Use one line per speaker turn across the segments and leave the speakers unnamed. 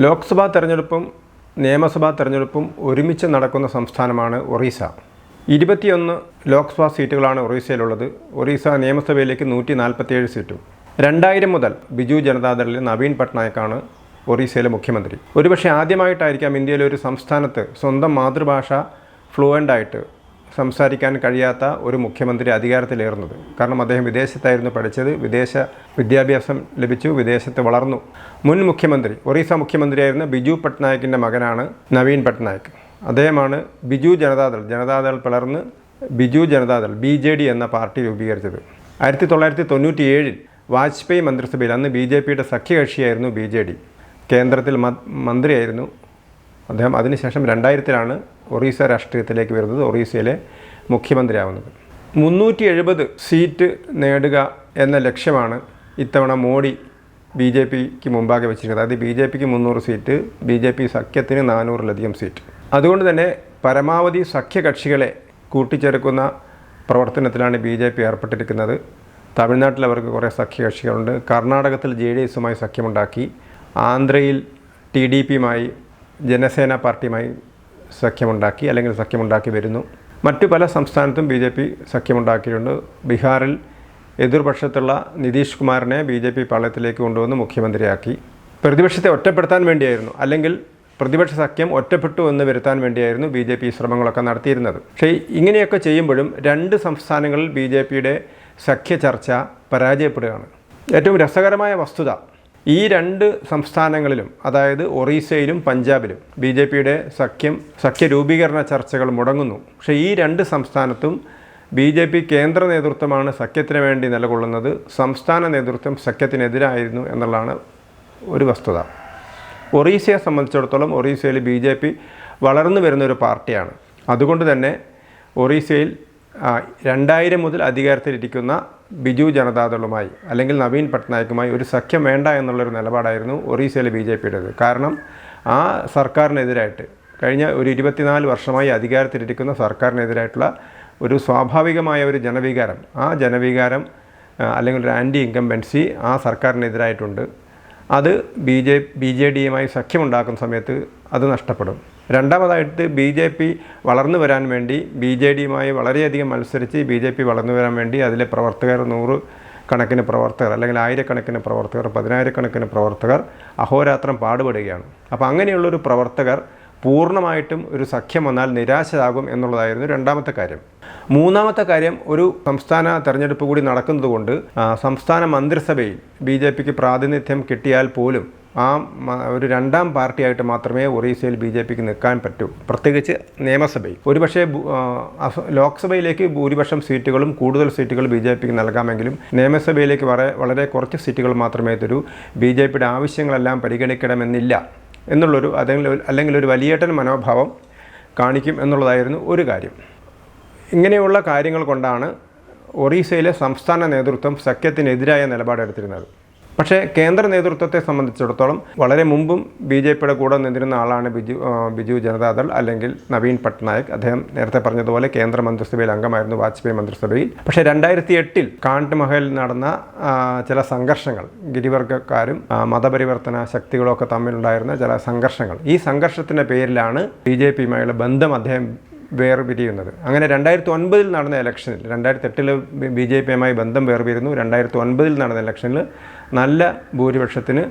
ലോക്സഭാ തെരഞ്ഞെടുപ്പും നിയമസഭാ തെരഞ്ഞെടുപ്പും ഒരുമിച്ച് നടക്കുന്ന സംസ്ഥാനമാണ് ഒറീസ. ഇരുപത്തിയൊന്ന് ലോക്സഭാ സീറ്റുകളാണ് ഒറീസയിലുള്ളത്. ഒറീസ നിയമസഭയിലേക്ക് നൂറ്റി നാൽപ്പത്തിയേഴ് സീറ്റും. രണ്ടായിരം മുതൽ ബിജു ജനതാദളിലെ നവീൻ പട്നായിക്കാണ് ഒറീസയിലെ മുഖ്യമന്ത്രി. ഒരുപക്ഷെ ആദ്യമായിട്ടായിരിക്കാം ഇന്ത്യയിലെ ഒരു സംസ്ഥാനത്ത് സ്വന്തം മാതൃഭാഷ ഫ്ലുവന്റായിട്ട് സംസാരിക്കാൻ കഴിയാത്ത ഒരു മുഖ്യമന്ത്രി അധികാരത്തിലേറുന്നത്. കാരണം അദ്ദേഹം വിദേശത്തായിരുന്നു പഠിച്ചത് വിദേശ വിദ്യാഭ്യാസം ലഭിച്ചു വിദേശത്ത് വളർന്നു. മുൻ മുഖ്യമന്ത്രി ഒറീസ മുഖ്യമന്ത്രിയായിരുന്ന ബിജു പട്നായിക്കിന്റെ മകനാണ് നവീൻ പട്നായിക്. അദ്ദേഹമാണ് ബിജു ജനതാദൾ ജനതാദൾ പിളർന്ന് Biju Janata Dal B J D എന്ന പാർട്ടി രൂപീകരിച്ചത്. ആയിരത്തി തൊള്ളായിരത്തി തൊണ്ണൂറ്റി ഏഴിൽ വാജ്പേയി മന്ത്രിസഭയിൽ അന്ന് ബി ജെ പിയുടെ സഖ്യകക്ഷിയായിരുന്നു ബി ജെ ഡി. കേന്ദ്രത്തിൽ മന്ത്രിയായിരുന്നു അദ്ദേഹം. അതിനുശേഷം രണ്ടായിരത്തിലാണ് ഒറീസ രാഷ്ട്രീയത്തിലേക്ക് വരുന്നത് ഒറീസയിലെ മുഖ്യമന്ത്രിയാവുന്നത്. മുന്നൂറ്റി എഴുപത് സീറ്റ് നേടുക എന്ന ലക്ഷ്യമാണ് ഇത്തവണ മോഡി ബി ജെ പിക്ക് മുമ്പാകെ വെച്ചിരിക്കുന്നത്. അതായത് ബി ജെ പിക്ക് മുന്നൂറ് സീറ്റ് ബി ജെ പി സഖ്യത്തിന് നാനൂറിലധികം സീറ്റ്. അതുകൊണ്ട് തന്നെ പരമാവധി സഖ്യകക്ഷികളെ കൂട്ടിച്ചേർക്കുന്ന പ്രവർത്തനത്തിലാണ് ബി ജെ പി ഏർപ്പെട്ടിരിക്കുന്നത്. തമിഴ്നാട്ടിൽ അവർക്ക് കുറേ സഖ്യകക്ഷികളുണ്ട്. കർണാടകത്തിൽ ജെ ഡി എസുമായി സഖ്യമുണ്ടാക്കി. ആന്ധ്രയിൽ ടി ഡി പിയുമായി ജനസേന പാർട്ടിയുമായി സഖ്യമുണ്ടാക്കി അല്ലെങ്കിൽ സഖ്യമുണ്ടാക്കി വരുന്നു. മറ്റു പല സംസ്ഥാനത്തും ബി ജെ പി സഖ്യമുണ്ടാക്കിയിട്ടുണ്ട്. ബീഹാറിൽ എതിർപക്ഷത്തുള്ള നിതീഷ് കുമാറിനെ ബി ജെ പി പാളയത്തിലേക്ക് കൊണ്ടുവന്ന് മുഖ്യമന്ത്രിയാക്കി. പ്രതിപക്ഷത്തെ ഒറ്റപ്പെടുത്താൻ വേണ്ടിയായിരുന്നു. അല്ലെങ്കിൽ പ്രതിപക്ഷ സഖ്യം ഒറ്റപ്പെട്ടു എന്ന് വരുത്താൻ വേണ്ടിയായിരുന്നു ബി ജെ പി ശ്രമങ്ങളൊക്കെ നടത്തിയിരുന്നത്. പക്ഷേ ഇങ്ങനെയൊക്കെ ചെയ്യുമ്പോഴും രണ്ട് സംസ്ഥാനങ്ങളിൽ ബി ജെ പിയുടെ സഖ്യ ചർച്ച പരാജയപ്പെടുകയാണ്. ഏറ്റവും രസകരമായ വസ്തുത ഈ രണ്ട് സംസ്ഥാനങ്ങളിലും അതായത് ഒറീസയിലും പഞ്ചാബിലും ബി ജെ പിയുടെ സഖ്യം സഖ്യ രൂപീകരണ ചർച്ചകൾ മുടങ്ങുന്നു. പക്ഷേ ഈ രണ്ട് സംസ്ഥാനത്തും ബി ജെ പി കേന്ദ്ര നേതൃത്വമാണ് സഖ്യത്തിന് വേണ്ടി നിലകൊള്ളുന്നത്. സംസ്ഥാന നേതൃത്വം സഖ്യത്തിനെതിരായിരുന്നു എന്നുള്ളതാണ് ഒരു വസ്തുത. ഒറീസയെ സംബന്ധിച്ചിടത്തോളം ഒറീസയിൽ ബി ജെ പി വളർന്നു വരുന്ന ഒരു പാർട്ടിയാണ്. അതുകൊണ്ട് തന്നെ ഒറീസയിൽ രണ്ടായിരം മുതൽ അധികാരത്തിലിരിക്കുന്ന ബിജു ജനതാദളുമായി അല്ലെങ്കിൽ നവീൻ പട്നായിക്കുമായി ഒരു സഖ്യം വേണ്ട എന്നുള്ളൊരു നിലപാടായിരുന്നു ഒറീസയിലെ ബി ജെ പിയുടേത്. കാരണം ആ സർക്കാരിനെതിരായിട്ട് കഴിഞ്ഞ ഒരു ഇരുപത്തിനാല് വർഷമായി അധികാരത്തിലിരിക്കുന്ന സർക്കാരിനെതിരായിട്ടുള്ള ഒരു സ്വാഭാവികമായ ഒരു ജനവികാരം ആ ജനവികാരം അല്ലെങ്കിൽ ഒരു ആന്റി ഇൻകംബൻസി ആ സർക്കാരിനെതിരായിട്ടുണ്ട്. അത് ബി ജെ ബി ജെ ഡിയുമായി സഖ്യമുണ്ടാക്കുന്ന സമയത്ത് അത് നഷ്ടപ്പെടും. രണ്ടാമതായിട്ട് ബി ജെ പി വളർന്നു വരാൻ വേണ്ടി ബി ജെ ഡിയുമായി വളരെയധികം മത്സരിച്ച് ബി ജെ പി വളർന്നു വരാൻ വേണ്ടി അതിലെ പ്രവർത്തകർ നൂറ് കണക്കിന് പ്രവർത്തകർ അല്ലെങ്കിൽ ആയിരക്കണക്കിന് പ്രവർത്തകർ പതിനായിരക്കണക്കിന് പ്രവർത്തകർ അഹോരാത്രം പാടുപെടുകയാണ്. അപ്പോൾ അങ്ങനെയുള്ളൊരു പ്രവർത്തകർ പൂർണമായിട്ടും ഒരു സഖ്യം വന്നാൽ നിരാശരാകും എന്നുള്ളതായിരുന്നു രണ്ടാമത്തെ കാര്യം. മൂന്നാമത്തെ കാര്യം ഒരു സംസ്ഥാന തെരഞ്ഞെടുപ്പ് കൂടി നടക്കുന്നതുകൊണ്ട് സംസ്ഥാന മന്ത്രിസഭയിൽ ബി ജെ പിക്ക് പ്രാതിനിധ്യം കിട്ടിയാൽ പോലും ആ ഒരു രണ്ടാം പാർട്ടിയായിട്ട് മാത്രമേ ഒറീസയിൽ ബി ജെ പിക്ക് നിൽക്കാൻ പറ്റൂ. പ്രത്യേകിച്ച് നിയമസഭയിൽ. ഒരുപക്ഷെ ലോക്സഭയിലേക്ക് ഭൂരിപക്ഷം സീറ്റുകളും കൂടുതൽ സീറ്റുകൾ ബി ജെ പിക്ക് നൽകാമെങ്കിലും നിയമസഭയിലേക്ക് വളരെ വളരെ കുറച്ച് സീറ്റുകൾ മാത്രമേ തരൂ. ബി ജെ പിയുടെ ആവശ്യങ്ങളെല്ലാം പരിഗണിക്കണമെന്നില്ല എന്നുള്ളൊരു അല്ലെങ്കിൽ അല്ലെങ്കിൽ ഒരു വലിയേട്ടൻ മനോഭാവം കാണിക്കും എന്നുള്ളതായിരുന്നു ഒരു കാര്യം. ഇങ്ങനെയുള്ള കാര്യങ്ങൾ കൊണ്ടാണ് ഒറീസയിലെ സംസ്ഥാന നേതൃത്വം സഖ്യത്തിനെതിരായ നിലപാടെടുത്തിരുന്നത്. പക്ഷേ കേന്ദ്ര നേതൃത്വത്തെ സംബന്ധിച്ചിടത്തോളം വളരെ മുമ്പും ബി ജെ പിയുടെ കൂടെ നിന്നിരുന്ന ആളാണ് ബിജു ബിജു ജനതാദൾ അല്ലെങ്കിൽ നവീൻ പട്നായക്. അദ്ദേഹം നേരത്തെ പറഞ്ഞതുപോലെ കേന്ദ്ര മന്ത്രിസഭയിൽ അംഗമായിരുന്നു വാജ്പേയി മന്ത്രിസഭയിൽ. പക്ഷേ രണ്ടായിരത്തി എട്ടിൽ കാണ്ട് മഹലിൽ നടന്ന ചില സംഘർഷങ്ങൾ ഗിരിവർഗക്കാരും മതപരിവർത്തന മതപരിവർത്തന ശക്തികളൊക്കെ തമ്മിലുണ്ടായിരുന്ന ചില സംഘർഷങ്ങൾ. ഈ സംഘർഷത്തിന്റെ പേരിലാണ് ബി ജെ പിയുമായുള്ള ബന്ധം അദ്ദേഹം വേർപിരിയുന്നത്. അങ്ങനെ രണ്ടായിരത്തി ഒൻപതിൽ നടന്ന ഇലക്ഷനിൽ രണ്ടായിരത്തി എട്ടിൽ ബി ജെ പിയുമായി ബന്ധം വേർപിരുന്നു രണ്ടായിരത്തി ഒൻപതിൽ നടന്ന ഇലക്ഷനിൽ നല്ല ഭൂരിപക്ഷത്തിന്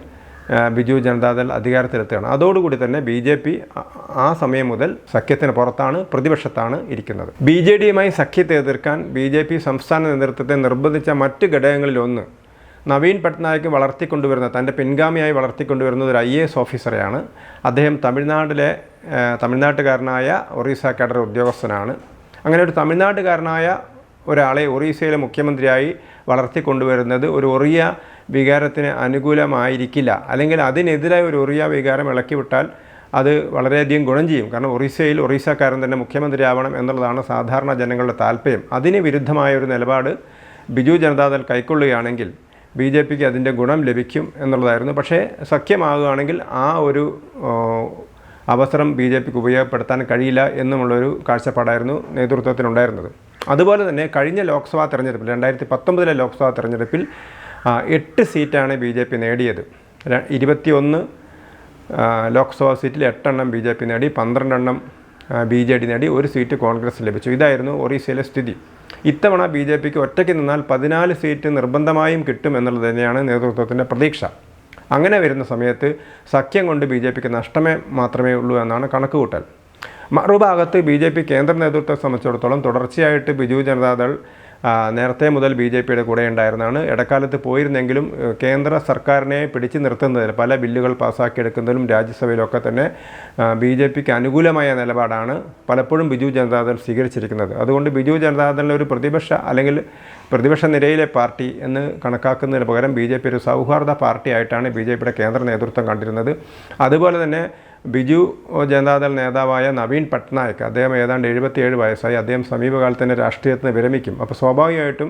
ബിജു ജനതാദൾ അധികാരത്തിലെത്തുകയാണ്. അതോടുകൂടി തന്നെ ബി ജെ പി ആ സമയം മുതൽ സഖ്യത്തിന് പുറത്താണ് പ്രതിപക്ഷത്താണ് ഇരിക്കുന്നത്. ബി ജെ ഡിയുമായി സഖ്യത്തെ എതിർക്കാൻ ബി ജെ പി സംസ്ഥാന നേതൃത്വത്തെ നിർബന്ധിച്ച മറ്റ് ഘടകങ്ങളിലൊന്ന് നവീൻ പട്നായിക്ക് വളർത്തിക്കൊണ്ടുവരുന്ന തന്റെ പിൻഗാമിയായി വളർത്തിക്കൊണ്ടുവരുന്നത് ഒരു ഐ എ എസ് ഓഫീസറെയാണ്. അദ്ദേഹം തമിഴ്നാട്ടിലെ തമിഴ്നാട്ടുകാരനായ ഒറീസ കേഡർ ഉദ്യോഗസ്ഥനാണ്. അങ്ങനെ ഒരു തമിഴ്നാട്ടുകാരനായ ഒരാളെ ഒറീസയിലെ മുഖ്യമന്ത്രിയായി വളർത്തിക്കൊണ്ടുവരുന്നത് ഒരു ഒറിയ വികാരത്തിന് അനുകൂലമായിരിക്കില്ല. അല്ലെങ്കിൽ അതിനെതിരായ ഒരു ഒറിയ വികാരം ഇളക്കിവിട്ടാൽ അത് വളരെയധികം ഗുണം ചെയ്യും. കാരണം ഒറീസയിൽ ഒറീസക്കാരൻ തന്നെ മുഖ്യമന്ത്രിയാവണം എന്നുള്ളതാണ് സാധാരണ ജനങ്ങളുടെ താല്പര്യം. അതിന് വിരുദ്ധമായ ഒരു നിലപാട് ബിജു ജനതാദൾ കൈക്കൊള്ളുകയാണെങ്കിൽ ബി ജെ പിക്ക് അതിന്റെ ഗുണം ലഭിക്കും എന്നുള്ളതായിരുന്നു. പക്ഷേ സഖ്യമാകുകയാണെങ്കിൽ ആ ഒരു അവസരം ബി ജെ പിക്ക് ഉപയോഗപ്പെടുത്താൻ കഴിയില്ല എന്നുമുള്ളൊരു കാഴ്ചപ്പാടായിരുന്നു നേതൃത്വത്തിനുണ്ടായിരുന്നത്. അതുപോലെ തന്നെ കഴിഞ്ഞ ലോക്സഭാ തെരഞ്ഞെടുപ്പിൽ രണ്ടായിരത്തി പത്തൊമ്പതിലെ ലോക്സഭാ തെരഞ്ഞെടുപ്പിൽ എട്ട് സീറ്റാണ് ബി ജെ പി നേടിയത്. ഇരുപത്തിയൊന്ന് ലോക്സഭാ സീറ്റിൽ എട്ടെണ്ണം ബി ജെ പി നേടി പന്ത്രണ്ടെണ്ണം ബി ജെ ഡി നേടി ഒരു സീറ്റ് കോൺഗ്രസ് ലഭിച്ചു. ഇതായിരുന്നു ഒറീസയിലെ സ്ഥിതി. ഇത്തവണ ബി ജെ പിക്ക് ഒറ്റയ്ക്ക് നിന്നാൽ പതിനാല് സീറ്റ് നിർബന്ധമായും കിട്ടും എന്നുള്ളത് തന്നെയാണ് നേതൃത്വത്തിന്റെ പ്രതീക്ഷ. അങ്ങനെ വരുന്ന സമയത്ത് സഖ്യം കൊണ്ട് ബി ജെ പിക്ക് നഷ്ടമേ മാത്രമേ ഉള്ളൂ എന്നാണ് കണക്കുകൂട്ടൽ. മറുഭാഗത്ത് ബി ജെ പി കേന്ദ്ര നേതൃത്വത്തെ സംബന്ധിച്ചിടത്തോളം തുടർച്ചയായിട്ട് ബിജു ജനതാദൾ നേരത്തെ മുതൽ ബി ജെ പിയുടെ കൂടെ ഉണ്ടായിരുന്നതാണ് ഇടക്കാലത്ത് പോയിരുന്നെങ്കിലും കേന്ദ്ര സർക്കാരിനെ പിടിച്ചു നിർത്തുന്നതിൽ പല ബില്ലുകൾ പാസ്സാക്കിയെടുക്കുന്നതിലും രാജ്യസഭയിലൊക്കെ തന്നെ ബി ജെ പിക്ക് അനുകൂലമായ നിലപാടാണ് പലപ്പോഴും ബിജു ജനതാദൾ സ്വീകരിച്ചിരിക്കുന്നത്. അതുകൊണ്ട് ബിജു ജനതാദളിനെ ഒരു പ്രതിപക്ഷ അല്ലെങ്കിൽ പ്രതിപക്ഷ നിരയിലെ പാർട്ടി എന്ന് കണക്കാക്കുന്നതിന് പകരം ബി ജെ പി ഒരു സൗഹാർദ്ദ പാർട്ടിയായിട്ടാണ് ബി ജെ പിയുടെ കേന്ദ്ര നേതൃത്വം കണ്ടിരുന്നത്. അതുപോലെ തന്നെ ബിജു ജനതാദൾ നേതാവായ നവീൻ പട്നായക് അദ്ദേഹം ഏതാണ്ട് എഴുപത്തിയേഴ് വയസ്സായി അദ്ദേഹം സമീപകാലത്ത് തന്നെ രാഷ്ട്രീയത്തിന് വിരമിക്കും. അപ്പോൾ സ്വാഭാവികമായിട്ടും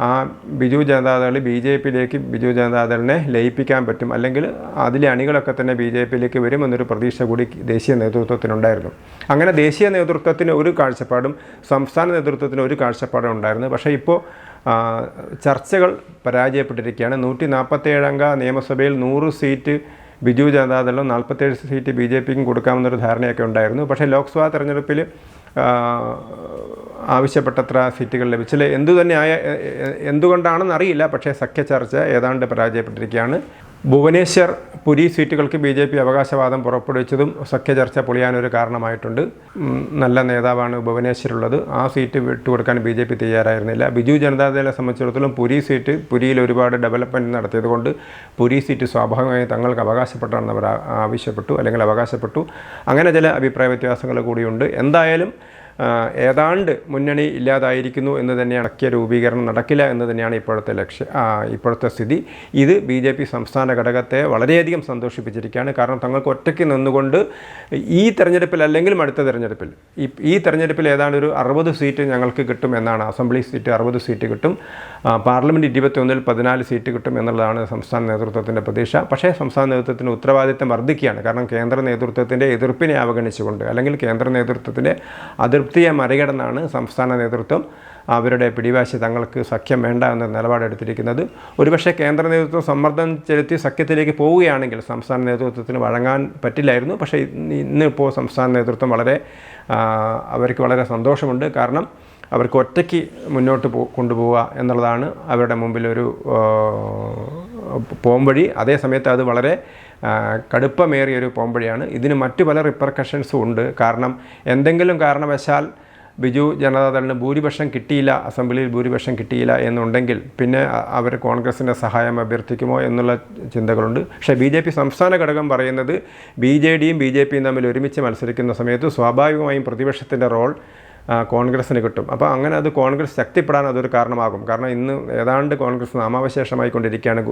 ആ ബിജു ജനതാദൾ ബി ജെ പിയിലേക്ക് ബിജു ജനതാദളിനെ ലയിപ്പിക്കാൻ പറ്റും. അല്ലെങ്കിൽ അതിലെ അണികളൊക്കെ തന്നെ ബി ജെ പിയിലേക്ക് വരുമെന്നൊരു പ്രതീക്ഷ കൂടി ദേശീയ നേതൃത്വത്തിനുണ്ടായിരുന്നു. അങ്ങനെ ദേശീയ നേതൃത്വത്തിന് ഒരു കാഴ്ചപ്പാടും സംസ്ഥാന നേതൃത്വത്തിന് ഒരു കാഴ്ചപ്പാടും ഉണ്ടായിരുന്നു. പക്ഷേ ഇപ്പോൾ ചർച്ചകൾ പരാജയപ്പെട്ടിരിക്കുകയാണ്. നൂറ്റി നാൽപ്പത്തേഴംഗ നിയമസഭയിൽ നൂറ് സീറ്റ് ബിജു ജനതാദളും നാൽപ്പത്തേഴ് സീറ്റ് ബി ജെ പിക്കും കൊടുക്കാമെന്നൊരു ധാരണയൊക്കെ ഉണ്ടായിരുന്നു. പക്ഷേ ലോക്സഭാ തെരഞ്ഞെടുപ്പിൽ ആവശ്യപ്പെട്ടത്ര സീറ്റുകൾ ലഭിച്ചില്ല. എന്തു തന്നെ ആയ എന്തുകൊണ്ടാണെന്ന് അറിയില്ല പക്ഷേ സഖ്യ ചർച്ച ഏതാണ്ട് പരാജയപ്പെട്ടിരിക്കുകയാണ്. ഭുവനേശ്വർ പുരി സീറ്റുകൾക്ക് ബി ജെ പി അവകാശവാദം പുറപ്പെടുവിച്ചതും സഖ്യ ചർച്ച പൊളിയാനൊരു കാരണമായിട്ടുണ്ട്. നല്ല നേതാവാണ് ഭുവനേശ്വരുള്ളത് ആ സീറ്റ് വിട്ടുകൊടുക്കാൻ ബി ജെ പി തയ്യാറായിരുന്നില്ല. ബിജു ജനതാദളെ സംബന്ധിച്ചിടത്തോളം പുരി സീറ്റ് പുരിയിൽ ഒരുപാട് ഡെവലപ്മെന്റ് നടത്തിയതുകൊണ്ട് പുരി സീറ്റ് സ്വാഭാവികമായി തങ്ങൾക്ക് അവകാശപ്പെട്ടാണെന്ന് അവർ ആവശ്യപ്പെട്ടു അല്ലെങ്കിൽ അവകാശപ്പെട്ടു. അങ്ങനെ ചില അഭിപ്രായ വ്യത്യാസങ്ങൾ കൂടിയുണ്ട്. എന്തായാലും ഏതാണ്ട് മുന്നണി ഇല്ലാതായിരിക്കുന്നു എന്ന് തന്നെയാണ് അക്കിയ രൂപീകരണം നടക്കില്ല എന്ന് തന്നെയാണ് ഇപ്പോഴത്തെ ലക്ഷ്യ ഇപ്പോഴത്തെ സ്ഥിതി. ഇത് ബി ജെ പി സംസ്ഥാന ഘടകത്തെ വളരെയധികം സന്തോഷിപ്പിച്ചിരിക്കുകയാണ്. കാരണം തങ്ങൾക്ക് ഒറ്റയ്ക്ക് നിന്നുകൊണ്ട് ഈ തെരഞ്ഞെടുപ്പിൽ അല്ലെങ്കിലും അടുത്ത തെരഞ്ഞെടുപ്പിൽ ഈ തെരഞ്ഞെടുപ്പിൽ ഏതാണ്ട് ഒരു അറുപത് സീറ്റ് ഞങ്ങൾക്ക് കിട്ടും എന്നാണ്. അസംബ്ലി സീറ്റ് അറുപത് സീറ്റ് കിട്ടും. പാർലമെന്റ് ഇരുപത്തിയൊന്നിൽ പതിനാല് സീറ്റ് കിട്ടും എന്നുള്ളതാണ് സംസ്ഥാന നേതൃത്വത്തിന്റെ പ്രതീക്ഷ. പക്ഷേ സംസ്ഥാന നേതൃത്വത്തിന് ഉത്തരവാദിത്തം വർദ്ധിക്കുകയാണ്. കാരണം കേന്ദ്ര നേതൃത്വത്തിന്റെ എതിർപ്പിനെ അവഗണിച്ചുകൊണ്ട് അല്ലെങ്കിൽ കേന്ദ്ര നേതൃത്വത്തിന്റെ അതൃപ്തിയെ മറികടന്നാണ് സംസ്ഥാന നേതൃത്വം അവരുടെ പിടിവാശി തങ്ങൾക്ക് സഖ്യം വേണ്ട എന്ന നിലപാടെടുത്തിരിക്കുന്നത് ഒരുപക്ഷെ കേന്ദ്ര നേതൃത്വം സമ്മർദ്ദം ചെലുത്തി സഖ്യത്തിലേക്ക് പോവുകയാണെങ്കിൽ സംസ്ഥാന നേതൃത്വത്തിന് വഴങ്ങാൻ പറ്റില്ലായിരുന്നു. പക്ഷേ ഇന്ന് ഇന്നിപ്പോൾ സംസ്ഥാന നേതൃത്വം വളരെ അവർക്ക് വളരെ സന്തോഷമുണ്ട്. കാരണം അവർക്ക് ഒറ്റയ്ക്ക് മുന്നോട്ട് പോ കൊണ്ടുപോവുക എന്നുള്ളതാണ് അവരുടെ മുമ്പിലൊരു പോംവഴി. അതേസമയത്ത് അത് വളരെ കടുപ്പമേറിയൊരു പോംവഴിയാണ്. ഇതിന് മറ്റു പല റിപ്പർക്കഷൻസും ഉണ്ട്. കാരണം എന്തെങ്കിലും കാരണവശാൽ ബിജു ജനതാദളിന് ഭൂരിപക്ഷം കിട്ടിയില്ല അസംബ്ലിയിൽ ഭൂരിപക്ഷം കിട്ടിയില്ല എന്നുണ്ടെങ്കിൽ പിന്നെ അവർ കോൺഗ്രസിന്റെ സഹായം അഭ്യർത്ഥിക്കുമോ എന്നുള്ള ചിന്തകളുണ്ട്. പക്ഷേ ബി ജെ പി സംസ്ഥാന ഘടകം പറയുന്നത് ബി ജെ ഡിയും ബി ജെ പിയും തമ്മിൽ ഒരുമിച്ച് മത്സരിക്കുന്ന സമയത്ത് സ്വാഭാവികമായും പ്രതിപക്ഷത്തിന്റെ റോൾ കോൺഗ്രസ്സിന് കിട്ടും. അപ്പോൾ അങ്ങനെ അത് കോൺഗ്രസ് ശക്തിപ്പെടാൻ അതൊരു കാരണമാകും. കാരണം ഇന്ന് ഏതാണ്ട് കോൺഗ്രസ് നാമാവശേഷമായിക്കൊണ്ടിരിക്കുകയാണ്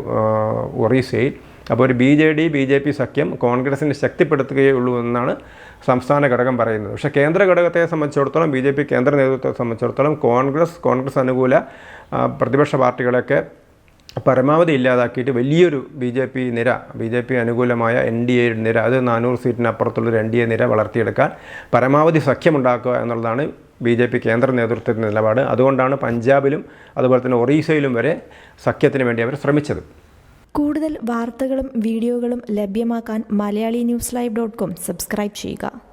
ഒറീസയിൽ. അപ്പോൾ ഒരു B J D B J P സഖ്യം കോൺഗ്രസിനെ ശക്തിപ്പെടുത്തുകയുള്ളൂ എന്നാണ് സംസ്ഥാന ഘടകം പറയുന്നത്. പക്ഷേ കേന്ദ്ര ഘടകത്തെ സംബന്ധിച്ചിടത്തോളം ബി ജെ പി കേന്ദ്ര നേതൃത്വത്തെ സംബന്ധിച്ചിടത്തോളം കോൺഗ്രസ് കോൺഗ്രസ് അനുകൂല പ്രതിപക്ഷ പാർട്ടികളൊക്കെ പരമാവധി ഇല്ലാതാക്കിയിട്ട് വലിയൊരു ബി ജെ പി നിര ബി ജെ പി അനുകൂലമായ എൻ ഡി എ നിര അത് നാനൂറ് സീറ്റിനപ്പുറത്തുള്ളൊരു എൻ ഡി എ നിര വളർത്തിയെടുക്കാൻ പരമാവധി സഖ്യമുണ്ടാക്കുക എന്നുള്ളതാണ് ബി ജെ പി കേന്ദ്ര നേതൃത്വത്തിന്റെ നിലപാട്. അതുകൊണ്ടാണ് പഞ്ചാബിലും അതുപോലെ തന്നെ ഒറീസയിലും വരെ സഖ്യത്തിന് വേണ്ടി അവർ ശ്രമിച്ചത്.
കൂടുതൽ വാർത്തകളും വീഡിയോകളും ലഭ്യമാക്കാൻ Malayali news live dot com subscribe ചെയ്യുക.